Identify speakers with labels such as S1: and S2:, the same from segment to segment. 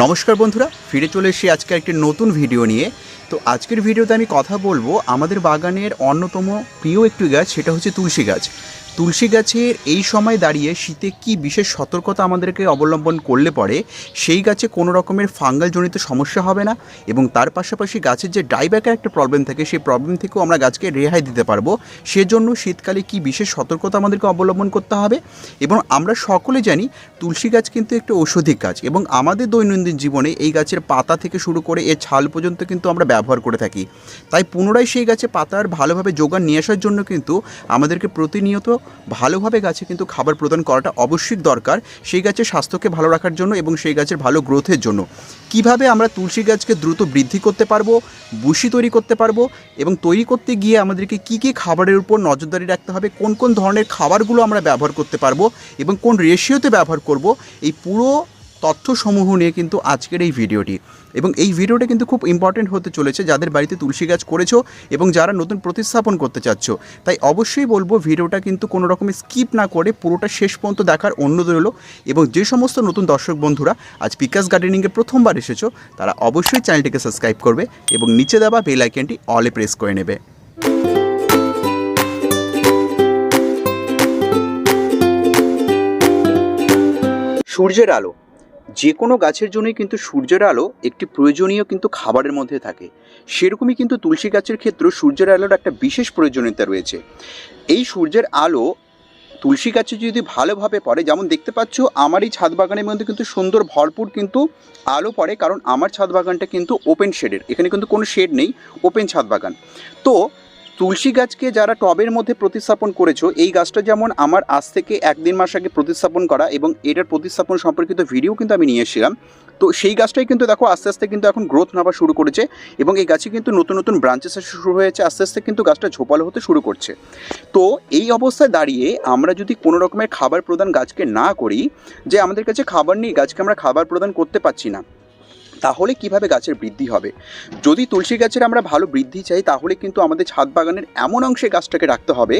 S1: নমস্কার বন্ধুরা, ফিরে চলে এসেছি আজকে একটি নতুন ভিডিও নিয়ে। তো আজকের ভিডিওতে আমি কথা বলব আমাদের বাগানের অন্যতম প্রিয় একটি গাছ, সেটা হচ্ছে তুলসী গাছ। তুলসী গাছের এই সময় দাঁড়িয়ে শীতে কি বিশেষ সতর্কতা আমাদেরকে অবলম্বন করলে পরে সেই গাছে কোনো রকমের ফাঙ্গালজনিত সমস্যা হবে না? এবং তার পাশাপাশি গাছের যে ডাইব্যাকের একটা প্রবলেম থাকে, সেই প্রবলেম থেকেও আমরা গাছকে রেহাই দিতে পারব। সেজন্য শীতকালে কি বিশেষ সতর্কতা আমাদেরকে অবলম্বন করতে হবে? এবং আমরা সকলে জানি তুলসী গাছ কিন্তু একটি ঔষধিক গাছ এবং আমাদের দৈনন্দিন জীবনে এই গাছের পাতা থেকে শুরু করে এর ছাল পর্যন্ত কিন্তু আমরা ব্যবহার করে থাকি। তাই পুনরায় সেই গাছে পাতার ভালোভাবে যোগান নিয়ে আসার জন্য কিন্তু আমাদেরকে প্রতিনিয়ত ভালোভাবে গাছে কিন্তু খাবার প্রদান করাটা অবশ্যই দরকার। সেই গাছের স্বাস্থ্যকে ভালো রাখার জন্য এবং সেই গাছের ভালো গ্রোথের জন্য। কীভাবে আমরা তুলসী গাছকে দ্রুত বৃদ্ধি করতে পারব, বুশি তৈরি করতে পারব এবং তৈরি করতে গিয়ে আমাদেরকে কি কি খাবারের উপর নজরদারি রাখতে হবে, কোন কোন ধরনের খাবারগুলো আমরা ব্যবহার করতে পারব এবং কোন রেশিওতে ব্যবহার করব, এই পুরো তথ্যসমূহ নিয়ে কিন্তু আজকের এই ভিডিওটি। এবং এই ভিডিওটা কিন্তু খুব ইম্পর্টেন্ট হতে চলেছে যাদের বাড়িতে তুলসী গাছ করেছ এবং যারা নতুন প্রতিস্থাপন করতে চাচ্ছ। তাই অবশ্যই বলব ভিডিওটা কিন্তু কোনো রকমের স্কিপ না করে পুরোটা শেষ পর্যন্ত দেখার অনুরোধ রইল এবং যে সমস্ত নতুন দর্শক বন্ধুরা আজ পিকাস গার্ডেনিংয়ে প্রথমবার এসেছ, তারা অবশ্যই চ্যানেলটিকে সাবস্ক্রাইব করবে এবং নিচে দেওয়া বেল আইকনটি অলে প্রেস করে নেবে। সূর্যের আলো যে কোনো গাছের জন্যই কিন্তু সূর্যের আলো একটি প্রয়োজনীয় কিন্তু খাবারের মধ্যে থাকে। সেরকমই কিন্তু তুলসী গাছের ক্ষেত্রেও সূর্যের আলোর একটা বিশেষ প্রয়োজনীয়তা রয়েছে। এই সূর্যের আলো তুলসী গাছে যদি ভালোভাবে পড়ে, যেমন দেখতে পাচ্ছ, আমার এই ছাদ বাগানের মধ্যে কিন্তু সুন্দর ভরপুর কিন্তু আলো পড়ে, কারণ আমার ছাদ বাগানটা কিন্তু ওপেন শেডের এখানে কিন্তু কোনো শেড নেই ওপেন ছাদ বাগান। তো তুলসী গাছকে যারা টবের মধ্যে প্রতিস্থাপন করেছ, এই গাছটা যেমন আমার আজ থেকে এক দেড় মাস আগে প্রতিস্থাপন করা এবং এটার প্রতিস্থাপন সম্পর্কিত ভিডিও কিন্তু আমি নিয়ে এসেছিলাম। তো সেই গাছটাই কিন্তু দেখো আস্তে আস্তে কিন্তু এখন গ্রোথ নেওয়া শুরু করেছে এবং এই গাছে কিন্তু নতুন নতুন ব্রাঞ্চেস শুরু হয়েছে, আস্তে আস্তে কিন্তু গাছটা ঝোপালো হতে শুরু করছে। তো এই অবস্থায় দাঁড়িয়ে আমরা যদি কোনো রকমের খাবার প্রদান গাছকে না করি, যে আমাদের কাছে খাবার নেই, গাছকে আমরা খাবার প্রদান করতে পারছি না। তাহলে কীভাবে গাছের বৃদ্ধি হবে? যদি তুলসী গাছের আমরা ভালো বৃদ্ধি চাই, তাহলে কিন্তু আমাদের ছাদ বাগানের এমন অংশে গাছটাকে রাখতে হবে,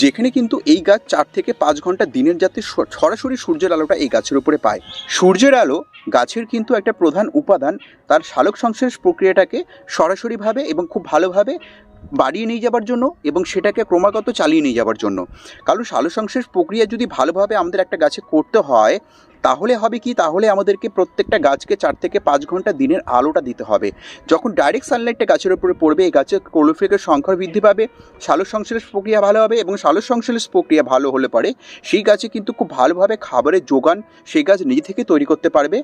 S1: যেখানে কিন্তু এই গাছ চার থেকে পাঁচ ঘণ্টা দিনের যাতে সরাসরি সূর্যের আলোটা এই গাছের উপরে পায়। সূর্যের আলো গাছের কিন্তু একটা প্রধান উপাদান, তার সালোক সংশ্লেষ প্রক্রিয়াটাকে সরাসরিভাবে এবং খুব ভালোভাবে বাড়িয়ে নিয়ে যাবার জন্য এবং সেটাকে ক্রমাগত চালিয়ে নিয়ে যাবার জন্য। কারণ সালোক সংশ্লেষ প্রক্রিয়া যদি ভালোভাবে আমাদের একটা গাছে করতে হয়, তাহলে হবে কি? তাহলে আমাদেরকে প্রত্যেকটা গাছকে চার থেকে পাঁচ ঘণ্টা দিনের আলোটা দিতে হবে। যখন ডাইরেক্ট সানলাইটটা গাছের উপরে পড়বে এই গাছের ক্লোরোফিলের সংখ্যা বৃদ্ধি পাবে সালোক সংশ্লেষ প্রক্রিয়া ভালো হবে এবং সালোক সংশ্লেষ প্রক্রিয়া ভালো হলে পরে সেই গাছে কিন্তু খুব ভালোভাবে খাবারের যোগান সেই গাছ নিজে থেকে তৈরি করতে পারবে।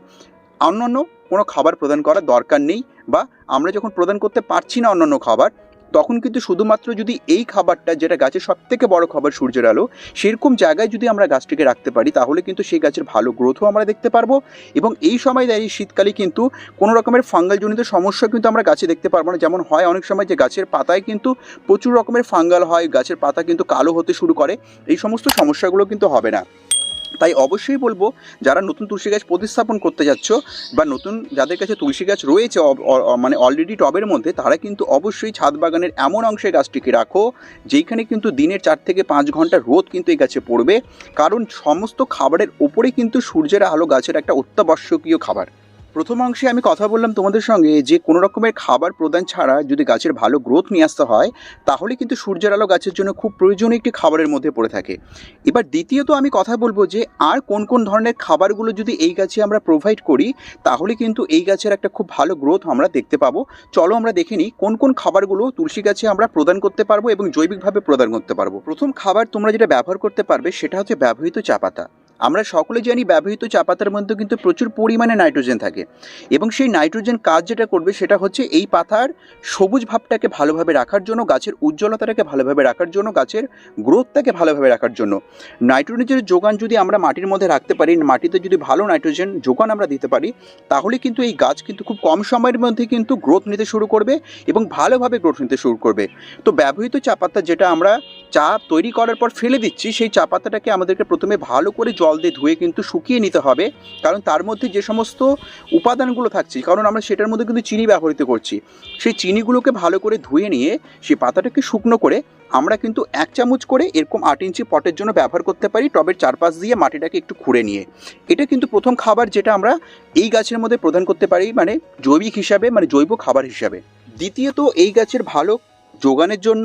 S1: অন্যান্য কোনো খাবার প্রদান করার দরকার নেই বা আমরা যখন প্রদান করতে পারছি না অন্যান্য খাবার তখন কিন্তু শুধুমাত্র যদি এই খাবারটা, যেটা গাছের সব থেকে বড় খাবার সূর্যের আলো, সেরকম জায়গায় যদি আমরা গাছটিকে রাখতে পারি, তাহলে কিন্তু সেই গাছের ভালো গ্রোথও আমরা দেখতে পারব। এবং এই সময় দাঁড়িয়ে শীতকালে কিন্তু কোনো রকমের ফাঙ্গালজনিত সমস্যা কিন্তু আমরা গাছে দেখতে পারব না। যেমন হয় অনেক সময় যে গাছের পাতায় কিন্তু প্রচুর রকমের ফাঙ্গাল হয়, গাছের পাতা কিন্তু কালো হতে শুরু করে। এই সমস্ত সমস্যাগুলো কিন্তু হবে না। তাই অবশ্যই বলব, যারা নতুন তুলসী গাছ প্রতিস্থাপন করতে যাচ্ছ বা নতুন যাদের কাছে তুলসী গাছ রয়েছে মানে অলরেডি টবের মধ্যে, তারা কিন্তু অবশ্যই ছাদ বাগানের এমন অংশে গাছটিকে রাখো, যেইখানে কিন্তু দিনের চার থেকে পাঁচ ঘণ্টা রোদ কিন্তু এই গাছে পড়বে। কারণ সমস্ত খাবারের ওপরে কিন্তু সূর্যের আলো গাছের একটা অত্যাবশ্যকীয় খাবার। প্রথম অংশে আমি কথা বললাম তোমাদের সঙ্গে যে কোনো রকমের খাবার প্রদান ছাড়া যদি গাছের ভালো গ্রোথ নিয়ে আসতে হয়, তাহলে কিন্তু সূর্যের আলো গাছের জন্য খুব প্রয়োজনীয় একটি খাবারের মধ্যে পড়ে থাকে। এবার দ্বিতীয়ত আমি কথা বলব যে, আর কোন কোন ধরনের খাবারগুলো যদি এই গাছে আমরা প্রোভাইড করি, তাহলে কিন্তু এই গাছের একটা খুব ভালো গ্রোথ আমরা দেখতে পাবো। চলো আমরা দেখে নিই কোন কোন খাবারগুলো তুলসী গাছে আমরা প্রদান করতে পারব এবং জৈবিকভাবে প্রদান করতে পারব। প্রথম খাবার তোমরা যেটা ব্যবহার করতে পারবে, সেটা হচ্ছে ব্যবহৃত চা পাতা। আমরা সকলে জানি ব্যবহৃত চা পাতার মধ্যে কিন্তু প্রচুর পরিমাণে নাইট্রোজেন থাকে এবং সেই নাইট্রোজেন কাজ যেটা করবে সেটা হচ্ছে এই পাতার সবুজ ভাবটাকে ভালোভাবে রাখার জন্য, গাছের উজ্জ্বলতাটাকে ভালোভাবে রাখার জন্য, গাছের গ্রোথটাকে ভালোভাবে রাখার জন্য। নাইট্রোজেনের যোগান যদি আমরা মাটির মধ্যে রাখতে পারি, মাটিতে যদি ভালো নাইট্রোজেন যোগান আমরা দিতে পারি, তাহলে কিন্তু এই গাছ কিন্তু খুব কম সময়ের মধ্যে কিন্তু গ্রোথ নিতে শুরু করবে এবং ভালোভাবে গ্রোথ নিতে শুরু করবে। তো ব্যবহৃত চা পাতা যেটা আমরা চা তৈরি করার পর ফেলে দিচ্ছি, সেই চা পাতাটাকে আমাদেরকে প্রথমে ভালো করে জল জল দিয়ে ধুয়ে কিন্তু শুকিয়ে নিতে হবে। কারণ তার মধ্যে যে সমস্ত উপাদানগুলো থাকছে কারণ আমরা সেটার মধ্যে কিন্তু চিনি ব্যবহৃত করছি। সেই চিনিগুলোকে ভালো করে ধুয়ে নিয়ে সেই পাতাটাকে শুকনো করে আমরা কিন্তু এক চামচ করে এরকম আট ইঞ্চি পটের জন্য ব্যবহার করতে পারি টবের চারপাশ দিয়ে মাটিটাকে একটু খুঁড়ে নিয়ে। এটা কিন্তু প্রথম খাবার যেটা আমরা এই গাছের মধ্যে প্রদান করতে পারি মানে জৈবিক হিসাবে মানে জৈব খাবার হিসাবে। দ্বিতীয়ত, এই গাছের ভালো যোগানের জন্য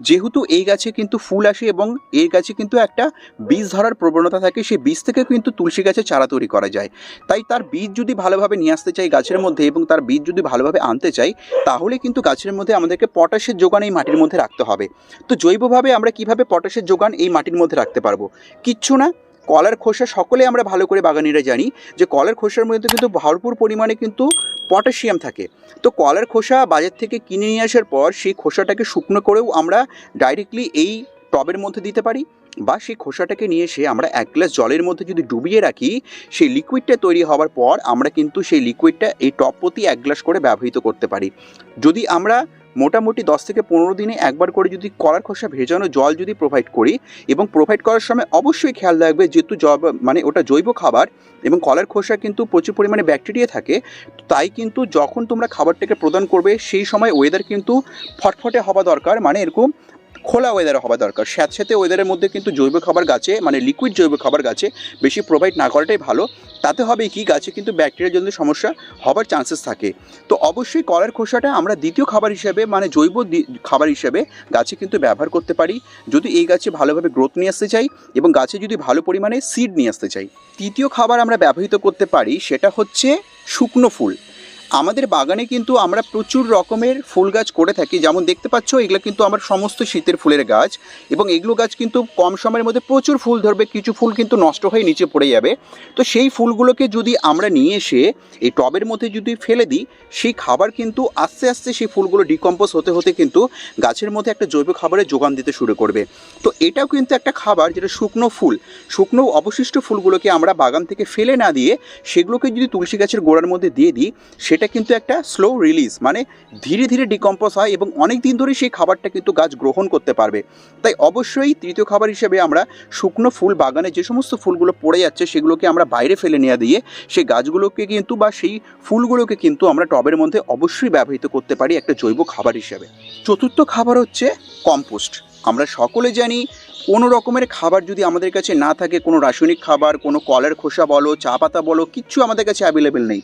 S1: যেহেতু এই গাছে কিন্তু ফুল আসে এবং এই গাছে কিন্তু একটা বীজ ধরার প্রবণতা থাকে, সেই বীজ থেকে কিন্তু তুলসী গাছে চারা তৈরি করা যায়। তাই তার বীজ যদি ভালোভাবে নিয়ে আসতে চাই গাছের মধ্যে এবং তার বীজ যদি ভালোভাবে আনতে চাই, তাহলে কিন্তু গাছের মধ্যে আমাদেরকে পটাশের যোগান এই মাটির মধ্যে রাখতে হবে। তো জৈবভাবে আমরা কীভাবে পটাশের যোগান এই মাটির মধ্যে রাখতে পারব? কিচ্ছু না কলার খোসা সকলে আমরা ভালো করে বাগানিরা জানি যে কলার খোসার মধ্যে কিন্তু ভরপুর পরিমাণে কিন্তু পটাশিয়াম থাকে। তো কলার খোসা বাজার থেকে কিনে নিয়ে আসার পর সেই খোসাটাকে শুকনো করেও আমরা ডাইরেক্টলি এই টবের মধ্যে দিতে পারি বা সেই খোসাটাকে নিয়ে এসে আমরা এক গ্লাস জলের মধ্যে যদি ডুবিয়ে রাখি, সেই লিকুইডটা তৈরি হওয়ার পর আমরা কিন্তু সেই লিকুইডটা এই টব প্রতি এক গ্লাস করে ব্যবহৃত করতে পারি। যদি আমরা মোটামুটি দশ থেকে পনেরো দিনে একবার করে যদি কলার খোসা ভেজানো জল যদি প্রোভাইড করি এবং প্রোভাইড করার সময় অবশ্যই খেয়াল রাখবে যেহেতু জব মানে ওটা জৈব খাবার এবং কলার খোসা কিন্তু প্রচুর পরিমাণে ব্যাকটেরিয়া থাকে, তাই কিন্তু যখন তোমরা খাবারটাকে প্রদান করবে সেই সময় ওয়েদার কিন্তু ফটফটে হওয়া দরকার। মানে এরকম খোলা ওয়েদারে হওয়া দরকার। স্যাঁতস্যাঁতে ওয়েদারের মধ্যে কিন্তু জৈব খাবার গাছে মানে লিকুইড জৈব খাবার গাছে বেশি প্রোভাইড না করাটাই ভালো। তাতে হবে কি, গাছে কিন্তু ব্যাকটেরিয়ার জন্য সমস্যা হবার চান্সেস থাকে। তো অবশ্যই কলার খোসাটা আমরা দ্বিতীয় খাবার হিসেবে মানে জৈব খাবার হিসেবে গাছে কিন্তু ব্যবহার করতে পারি। যদি এই গাছে ভালোভাবে গ্রোথ নিয়ে আসতে চাই এবং গাছে যদি ভালো পরিমাণে সিড নিয়ে আসতে চাই। তৃতীয় খাবার আমরা ব্যবহৃত করতে পারি, সেটা হচ্ছে শুকনো ফুল। আমাদের বাগানে কিন্তু আমরা প্রচুর রকমের ফুল গাছ করে থাকি। যেমন দেখতে পাচ্ছ, এগুলো কিন্তু আমার সমস্ত শীতের ফুলের গাছ এবং এগুলো গাছ কিন্তু কম সময়ের মধ্যে প্রচুর ফুল ধরবে, কিছু ফুল কিন্তু নষ্ট হয়ে নিচে পড়ে যাবে। তো সেই ফুলগুলোকে যদি আমরা নিয়ে এসে এই টবের মধ্যে যদি ফেলে দিই, সেই খাবার কিন্তু আস্তে আস্তে সেই ফুলগুলো ডিকম্পোজ হতে হতে কিন্তু গাছের মধ্যে একটা জৈব খাবারের যোগান দিতে শুরু করবে। তো এটাও কিন্তু একটা খাবার যেটা শুকনো ফুল, শুকনো অবশিষ্ট ফুলগুলোকে আমরা বাগান থেকে ফেলে না দিয়ে সেগুলোকে যদি তুলসী গাছের গোড়ার মধ্যে দিয়ে দিই, সেটা কিন্তু একটা স্লো রিলিজ মানে ধীরে ধীরে ডিকম্পোজ হয় এবং অনেক দিন ধরে সেই খাবারটা কিন্তু গাছ গ্রহণ করতে পারবে। তাই অবশ্যই তৃতীয় খাবার হিসেবে আমরা শুকনো ফুল বাগানে যে সমস্ত ফুলগুলো পড়ে যাচ্ছে সেগুলোকে আমরা বাইরে ফেলে নেওয়া দিয়ে সেই গাছগুলোকে কিন্তু বা সেই ফুলগুলোকে কিন্তু আমরা টবের মধ্যে অবশ্যই ব্যবহৃত করতে পারি একটা জৈব খাবার হিসেবে। চতুর্থ খাবার হচ্ছে কম্পোস্ট আমরা সকলে জানি কোনো রকমের খাবার যদি আমাদের কাছে না থাকে, কোনো রাসায়নিক খাবার, কোনো কলের খোসা বলো, চা পাতা বলো, কিচ্ছু আমাদের কাছে অ্যাভেলেবেল নেই।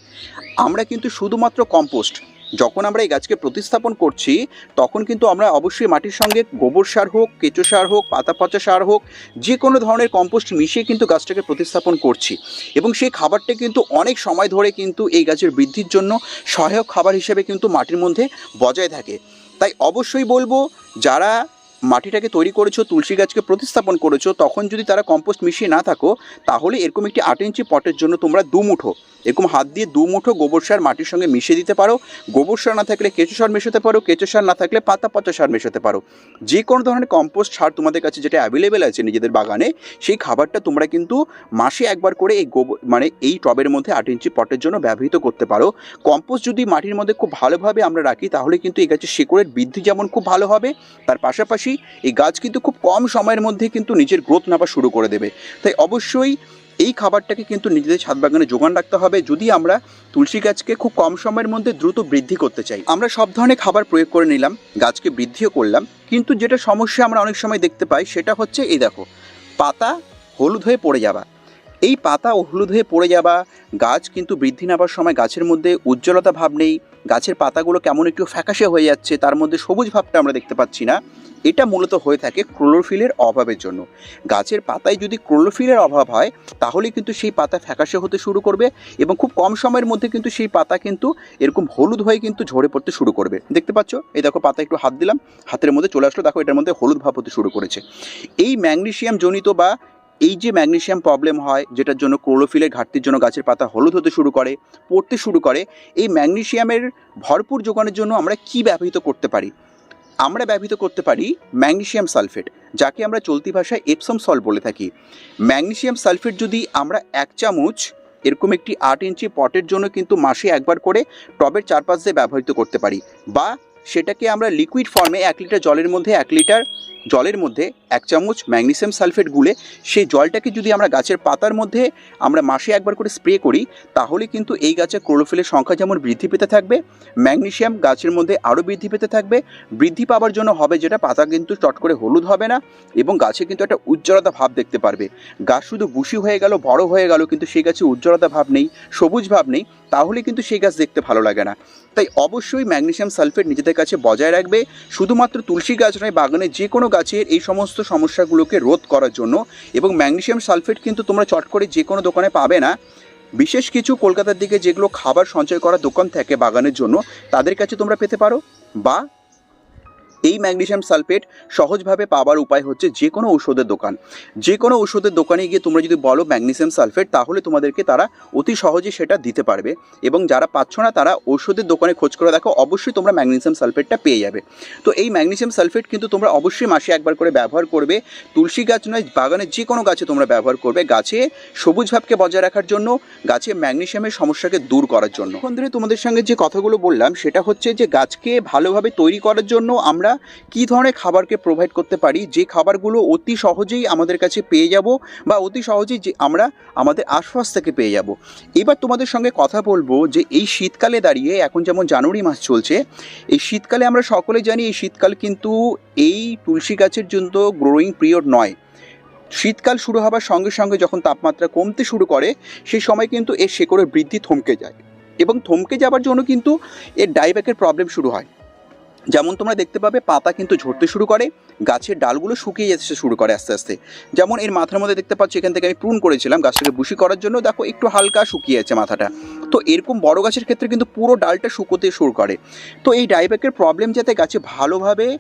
S1: আমরা কিন্তু শুধুমাত্র কম্পোস্ট যখন আমরা এই গাছকে প্রতিস্থাপন করছি, তখন কিন্তু আমরা অবশ্যই মাটির সঙ্গে গোবর সার হোক, কেঁচো সার হোক, পাতা পচা সার হোক, যে কোনো ধরনের কম্পোস্ট মিশিয়ে কিন্তু গাছটাকে প্রতিস্থাপন করছি। এবং সেই খাবারটা কিন্তু অনেক সময় ধরে কিন্তু এই গাছের বৃদ্ধির জন্য সহায়ক খাবার হিসেবে কিন্তু মাটির মধ্যে বজায় থাকে। তাই অবশ্যই বলব, যারা মাটিটাকে তৈরি করেছ, তুলসী গাছকে প্রতিস্থাপন করেছ, তখন যদি তারা কম্পোস্ট মিশিয়ে না থাকো, তাহলে এরকম একটি আট ইঞ্চি পটের জন্য তোমরা দু মুঠো এরকম হাত দিয়ে দু মুঠো গোবর সার মাটির সঙ্গে মিশিয়ে দিতে পারো। গোবর সার না থাকলে কেঁচো সার মেশাতে পারো, কেঁচো সার না থাকলে পাতা পচা সার মেশাতে পারো। যে কোনো ধরনের কম্পোস্ট সার তোমাদের কাছে যেটা অ্যাভেলেবেল আছে নিজেদের বাগানে, সেই খাবারটা তোমরা কিন্তু মাসে একবার করে এই গোবর মানে এই টবের মধ্যে আট ইঞ্চি পটের জন্য ব্যবহৃত করতে পারো। কম্পোস্ট যদি মাটির মধ্যে খুব ভালোভাবে আমরা রাখি, তাহলে কিন্তু এই গাছের শিকড়ের বৃদ্ধি যেমন খুব ভালো হবে, তার পাশাপাশি এই গাছ কিন্তু খুব কম সময়ের মধ্যে কিন্তু নিজের গ্রোথ নাবা শুরু করে দেবে। তাই অবশ্যই এই খাবারটাকে কিন্তু নিজেদের ছাদ বাগানে যোগান রাখতে হবে যদি আমরা তুলসী গাছকে খুব কম সময়ের মধ্যে দ্রুত বৃদ্ধি করতে চাই। আমরা সব ধরনের খাবার প্রয়োগ করে নিলাম, গাছকে বৃদ্ধিও করলাম, কিন্তু যেটা সমস্যা আমরা অনেক সময় দেখতে পাই সেটা হচ্ছে এই দেখো, পাতা হলুদ হয়ে পড়ে যাওয়া। এই পাতা ও হলুদ হয়ে পড়ে যাওয়া গাছ কিন্তু বৃদ্ধি নেবার সময় গাছের মধ্যে উজ্জ্বলতা ভাব নেই, গাছের পাতাগুলো কেমন একটু ফ্যাকাশে হয়ে যাচ্ছে, তার মধ্যে সবুজ ভাবটা আমরা দেখতে পাচ্ছি না। এটা মূলত হয়ে থাকে ক্লোরোফিলের অভাবের জন্য। গাছের পাতায় যদি ক্লোরোফিলের অভাব হয়, তাহলে কিন্তু সেই পাতা ফ্যাকাশে হতে শুরু করবে এবং খুব কম সময়ের মধ্যে কিন্তু সেই পাতা কিন্তু এরকম হলুদ হয়ে কিন্তু ঝরে পড়তে শুরু করবে। দেখতে পাচ্ছ? এই দেখো পাতা একটু হাত দিলাম, হাতের মধ্যে চলে আসলো, দেখো এটার মধ্যে হলুদ ভাব হতে শুরু করেছে। এই ম্যাগনেশিয়াম জনিত বা এই যে ম্যাগনেশিয়াম প্রবলেম হয়, যেটার জন্য ক্লোরোফিলের ঘাটতির জন্য গাছের পাতা হলুদ হতে শুরু করে, পড়তে শুরু করে, এই ম্যাগনেশিয়ামের ভরপুর যোগানের জন্য আমরা কি ব্যবহৃত করতে পারি? আমরা ব্যবহৃত করতে পারি ম্যাগনেশিয়াম সালফেট, যাকে আমরা চলতি ভাষায় এপসম সল বলে থাকি। ম্যাগনেশিয়াম সালফেট যদি আমরা এক চামচ, এরকম একটি আট ইঞ্চি পটের জন্য কিন্তু মাসে একবার করে টবের চারপাশ দিয়ে ব্যবহৃত করতে পারি, বা সেটাকে আমরা লিকুইড ফর্মে এক লিটার জলের মধ্যে এক লিটার জলের মধ্যে এক চামচ ম্যাগনেসিয়াম সালফেট গুলে সেই জলটাকে যদি আমরা গাছের পাতার মধ্যে আমরা মাসে একবার করে স্প্রে করি, তাহলে কিন্তু এই গাছে ক্লোরোফিলের সংখ্যা যেমন বৃদ্ধি পেতে থাকবে, ম্যাগনেসিয়াম গাছের মধ্যে আরও বৃদ্ধি পেতে থাকবে, বৃদ্ধি পাওয়ার জন্য হবে যেটা পাতা কিন্তু চট করে হলুদ হবে না এবং গাছে কিন্তু একটা উজ্জ্বলতা ভাব দেখতে পারবে। গাছ শুধু বুশি হয়ে গেল, বড় হয়ে গেল, কিন্তু সেই গাছে উজ্জ্বলতা ভাব নেই, সবুজ ভাব নেই, তাহলে কিন্তু সেই গাছ দেখতে ভালো লাগে না। তাই অবশ্যই ম্যাগনেসিয়াম সালফেট নিজেদের কাছে বজায় রাখবে, শুধুমাত্র তুলসী গাছ নয়, বাগানে যে কোনো গাছের এই সমস্ত সমস্যাগুলোকে রোধ করার জন্য এবং ম্যাগনেশিয়াম সালফেট কিন্তু তোমরা চট করে যে কোনো দোকানে পাবে না। বিশেষ কিছু কলকাতার দিকে যেগুলো খাবার সঞ্চয় করার দোকান থাকে বাগানের জন্য, তাদের কাছে তোমরা পেতে পারো বা এই ম্যাগনেসিয়াম সালফেট সহজভাবে পাওয়ার উপায় হচ্ছে যে কোনো ঔষধের দোকান। যে কোনো ঔষধের দোকানে গিয়ে তোমরা যদি বলো ম্যাগনেসিয়াম সালফেট, তাহলে তোমাদেরকে তারা অতি সহজে সেটা দিতে পারবে এবং যারা পাচ্ছ না তারা ঔষধের দোকানে খোঁজ করে দেখো, অবশ্যই তোমরা ম্যাগনেসিয়াম সালফেটটা পেয়ে যাবে। তো এই ম্যাগনেসিয়াম সালফেট কিন্তু তোমরা অবশ্যই মাসে একবার করে ব্যবহার করবে। তুলসী গাছ নয় বাগানের যে কোনো গাছে তোমরা ব্যবহার করবে গাছে সবুজ ভাবকে বজায় রাখার জন্য, গাছে ম্যাগনেসিয়ামের সমস্যাকে দূর করার জন্য। এখন ধরে তোমাদের সঙ্গে যে কথাগুলো বললাম, সেটা হচ্ছে যে গাছকে ভালোভাবে তৈরি করার জন্য আমরা কী ধরনের খাবারকে প্রোভাইড করতে পারি, যে খাবারগুলো অতি সহজেই আমাদের কাছে পেয়ে যাব বা অতি সহজেই যে আমরা আমাদের আশপাশ থেকে পেয়ে যাব। এবার তোমাদের সঙ্গে কথা বলব যে এই শীতকালে দাঁড়িয়ে এখন যেমন জানুয়ারি মাস চলছে, এই শীতকালে আমরা সকলে জানি এই শীতকাল কিন্তু এই তুলসী গাছের জন্য গ্রোয়িং পিরিয়ড নয়। শীতকাল শুরু হবার সঙ্গে সঙ্গে যখন তাপমাত্রা কমতে শুরু করে সেই সময় কিন্তু এর শেকড়ের বৃদ্ধি থমকে যায় এবং থমকে যাবার জন্য কিন্তু এর ডাইব্যাকের প্রবলেম শুরু হয়। যেমন তোমরা দেখতে পাবে, পাতা কিন্তু ঝরতে শুরু করে, গাছের ডালগুলো শুকিয়ে যেতে শুরু করে আস্তে আস্তে। যেমন এর মাথার মধ্যে দেখতে পাচ্ছি, এখান থেকে আমি প্রুন করেছিলাম গাছটাকে বুশি করার জন্য। দেখো, একটু হালকা শুকিয়ে আছে মাথাটা। তো এরকম বড় গাছের ক্ষেত্রে কিন্তু পুরো ডালটা শুকোতে শুরু করে। তো এই ডাইব্যাকের প্রবলেম যাতে গাছে ভালোভাবে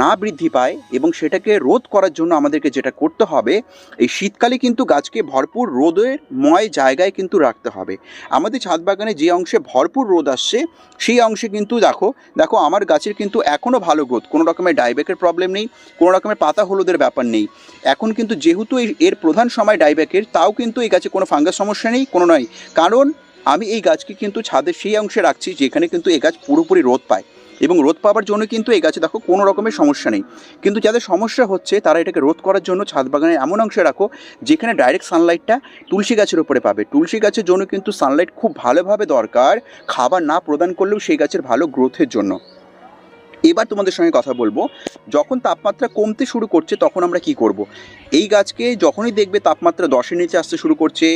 S1: না বৃদ্ধি পায় এবং সেটাকে রোধ করার জন্য আমাদেরকে যেটা করতে হবে, এই শীতকালে কিন্তু গাছকে ভরপুর রোদের ময় জায়গায় কিন্তু রাখতে হবে। আমাদের ছাদ বাগানে যে অংশে ভরপুর রোদ আসছে, সেই অংশে কিন্তু দেখো দেখো আমার গাছের কিন্তু এখনও ভালো গ্রোথ কোনো রকমের ডাইব্যাকের প্রবলেম নেই, কোনো রকমের পাতা হলুদের ব্যাপার নেই। এখন কিন্তু যেহেতু এর প্রধান সময় ডাইব্যাকের তাও কিন্তু এই গাছে কোনো ফাঙ্গাস সমস্যা নেই, কোনো নয়। কারণ আমি এই গাছকে কিন্তু ছাদের সেই অংশে রাখছি, যেখানে কিন্তু এই গাছ পুরোপুরি রোদ পায়। এবং রোদ পাওয়ার জন্য কিন্তু এই গাছে দেখো কোনো রকমের সমস্যা নেই। কিন্তু যাদের সমস্যা হচ্ছে, তারা এটাকে রোদ করার জন্য ছাদ বাগানের এমন অংশে রাখো, যেখানে ডাইরেক্ট সানলাইটটা তুলসী গাছের উপরে পাবে। তুলসী গাছের জন্য কিন্তু সানলাইট খুব ভালোভাবে দরকার। খাবার না প্রদান করলেও সেই গাছের ভালো গ্রোথের জন্য। এবার তোমাদের সঙ্গে কথা বলব। যখন তাপমাত্রা কমতে শুরু করছে, তখন আমরা কি করব। এই গাছকে যখনই দেখবে তাপমাত্রা দশের নিচে আসতে শুরু করছে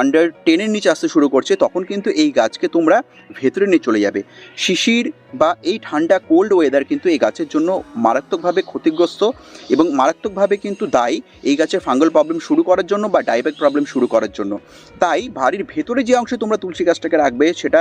S1: আন্ডার টেনের নিচে আসতে শুরু করছে, তখন কিন্তু এই গাছকে তোমরা ভেতরে নিয়ে চলে যাবে। শিশির বা এই ঠান্ডা কোল্ড ওয়েদার কিন্তু এই গাছের জন্য মারাত্মকভাবে ক্ষতিগ্রস্ত এবং মারাত্মকভাবে কিন্তু দায়ী এই গাছের ফাঙ্গাল প্রবলেম শুরু করার জন্য বা ডাইব্যাক প্রবলেম শুরু করার জন্য। তাই বাড়ির ভেতরে যে অংশে তোমরা তুলসী গাছটাকে রাখবে, সেটা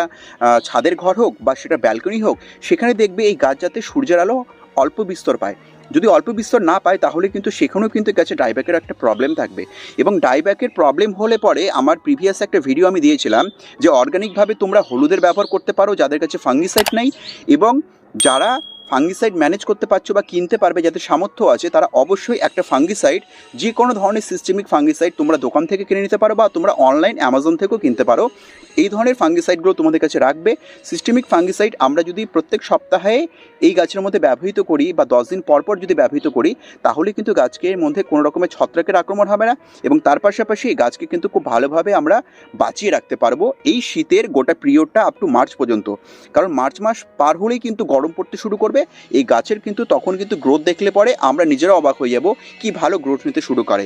S1: ছাদের ঘর হোক বা সেটা ব্যালকনি হোক, সেখানে দেখবে এই গাছ যাতে সূর্যের আলো অল্প বিস্তর পায়। যদি অল্প বিস্তর না পায়, তাহলে কিন্তু সেখানেও কিন্তু গেছে ডাইব্যাকের একটা প্রবলেম থাকবে। এবং ডাইব্যাকের প্রবলেম হলে পরে আমার প্রিভিয়াস একটা ভিডিও আমি দিয়েছিলাম যে অর্গানিকভাবে তোমরা হলুদের ব্যবহার করতে পারো, যাদের কাছে ফাঙ্গিসাইড নেই এবং যারা ফাঙ্গিসাইড ম্যানেজ করতে পারছ বা কিনতে পারবে, যাদের সামর্থ্য আছে, তারা অবশ্যই একটা ফাঙ্গিসাইড যে কোনো ধরনের সিস্টেমিক ফাঙ্গিসাইড তোমরা দোকান থেকে কিনে নিতে পারো বা তোমরা অনলাইন অ্যামাজন থেকেও কিনতে পারো। এই ধরনের ফাঙ্গিসাইডগুলো তোমাদের কাছে রাখবে। সিস্টেমিক ফাঙ্গিসাইড আমরা যদি প্রত্যেক সপ্তাহে এই গাছের মধ্যে ব্যবহৃত করি বা দশ দিন পর পর যদি ব্যবহৃত করি, তাহলে কিন্তু গাছকে এর মধ্যে কোনো রকমের ছত্রাকের আক্রমণ হবে না এবং তার পাশাপাশি এই গাছকে কিন্তু খুব ভালোভাবে আমরা বাঁচিয়ে রাখতে পারব এই শীতের গোটা পিরিয়ডটা আপ টু মার্চ পর্যন্ত। কারণ মার্চ মাস পার হলেই কিন্তু গরম পড়তে শুরু করবে এই গাছের কিন্তু তখন কিন্তু গ্রোথ দেখলে পরে আমরা নিজেরা অবাক হয়ে যাব কি ভালো গ্রোথ নিতে শুরু করে।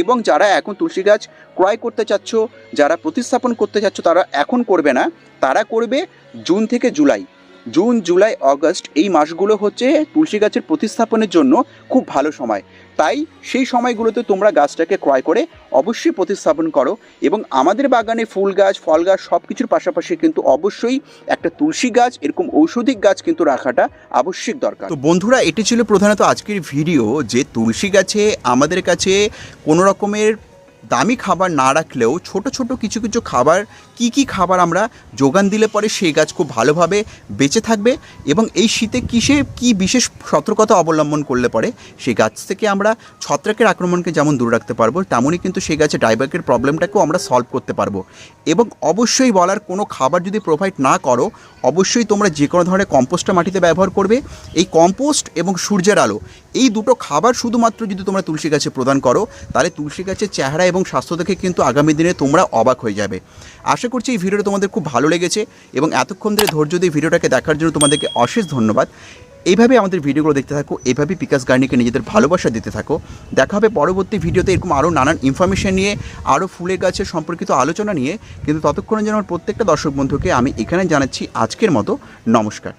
S1: এবং যারা এখন তুলসী গাছ ক্রয় করতে চাচ্ছ, যারা প্রতিস্থাপন করতে চাচ্ছ, তারা এখন করবে না, তারা করবে জুন থেকে জুলাই। জুন, জুলাই, অগস্ট এই মাসগুলো হচ্ছে তুলসী গাছের প্রতিস্থাপনের জন্য খুব ভালো সময়। তাই সেই সময়গুলোতে তোমরা গাছটাকে ক্রয় করে অবশ্যই প্রতিস্থাপন করো এবং আমাদের বাগানে ফুল গাছ, ফল গাছ সব কিছুর পাশাপাশি কিন্তু অবশ্যই একটা তুলসী গাছ, এরকম ঔষধিক গাছ কিন্তু রাখাটা আবশ্যিক দরকার। তো বন্ধুরা, এটি ছিল প্রধানত আজকের ভিডিও যে তুলসী গাছে আমাদের কাছে কোনো রকমের দামি খাবার না রাখলেও ছোট ছোট কিছু কিছু খাবার কি কি খাবার আমরা যোগান দিলে পরে সেই গাছ খুব ভালোভাবে বেঁচে থাকবে এবং এই শীতে কিসে কি বিশেষ সতর্কতা অবলম্বন করলে পরে সেই গাছ থেকে আমরা ছত্রাকের আক্রমণকে যেমন দূরে রাখতে পারব, তেমনই কিন্তু সেই গাছে ডাইব্যাকের প্রবলেমটাকেও আমরা সলভ করতে পারব। এবং অবশ্যই বলার কোনো খাবার যদি প্রোভাইড না করো, অবশ্যই তোমরা যে কোনো ধরনের কম্পোস্টটা মাটিতে ব্যবহার করবে। এই কম্পোস্ট এবং সূর্যের আলো, এই দুটো খাবার শুধুমাত্র যদি তোমরা তুলসী গাছে প্রদান করো, তাহলে তুলসী গাছের চেহারা এবং স্বাস্থ্য দেখে কিন্তু আগামী দিনে তোমরা অবাক হয়ে যাবে। আশা করছি, এই ভিডিওটা তোমাদের খুব ভালো লেগেছে এবং এতক্ষণ ধরে ধৈর্য দিয়ে ভিডিওটাকে দেখার জন্য তোমাদেরকে অশেষ ধন্যবাদ। এইভাবে আমাদের ভিডিওগুলো দেখতে থাকো এভাবেই বিকাশ গার্নিকে নিজেদের ভালোবাসা দিতে থাকো। দেখা হবে পরবর্তী ভিডিওতে এরকম আরও নানান ইনফরমেশান নিয়ে, আরও ফুলের গাছের সম্পর্কিত আলোচনা নিয়ে। কিন্তু ততক্ষণে যেন আমার প্রত্যেকটা দর্শক বন্ধুকে আমি এখানে জানাচ্ছি আজকের মতো, নমস্কার।